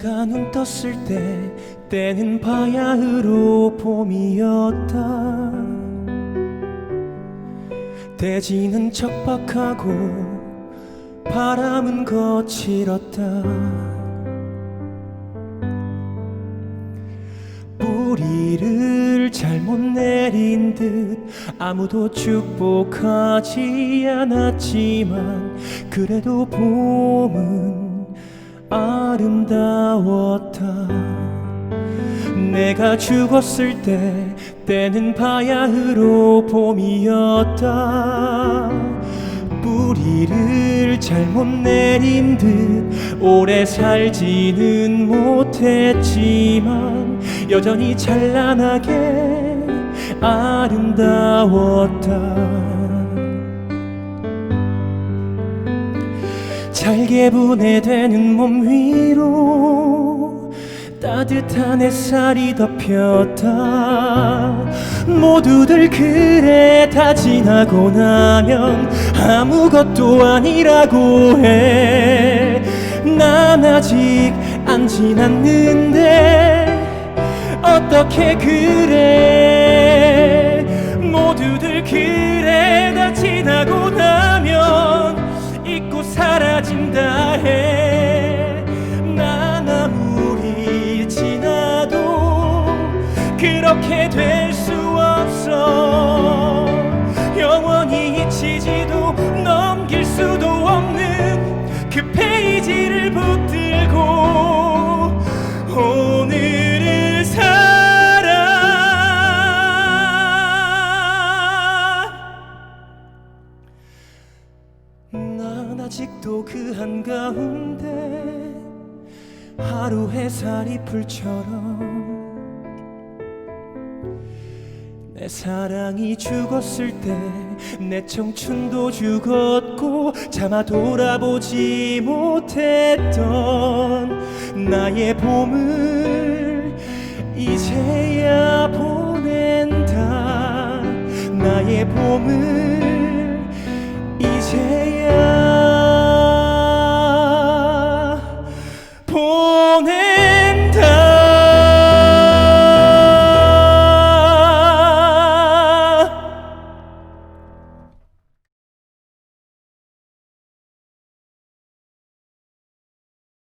내가 눈 떴을 때 때는 바야흐로 봄이었다. 대지는 척박하고 바람은 거칠었다. 뿌리를 잘못 내린 듯 아무도 축복하지 않았지만 그래도 봄은 아름다웠다. 내가 죽었을 때 때는 바야흐로 봄이었다. 뿌리를 잘못 내린 듯 오래 살지는 못했지만 여전히 찬란하게 아름다웠다 잘게 분해되는 몸 위로 따뜻한 햇살이 덮였다. 모두들 그래 다 지나고 나면 아무것도 아니라고 해 난 아직 안 지났는데 어떻게 그래 그렇게 될 수 없어. 영원히 잊히지도 넘길 수도 없는 그 페이지를 붙들고 오늘을 살아. 난 아직도 그 한가운데 하루 햇살이 풀처럼 사랑이 죽었을 때 내 청춘도 죽었고 차마 돌아보지 못했던 나의 봄을 이제야 보낸다. 나의 봄을 이제야 보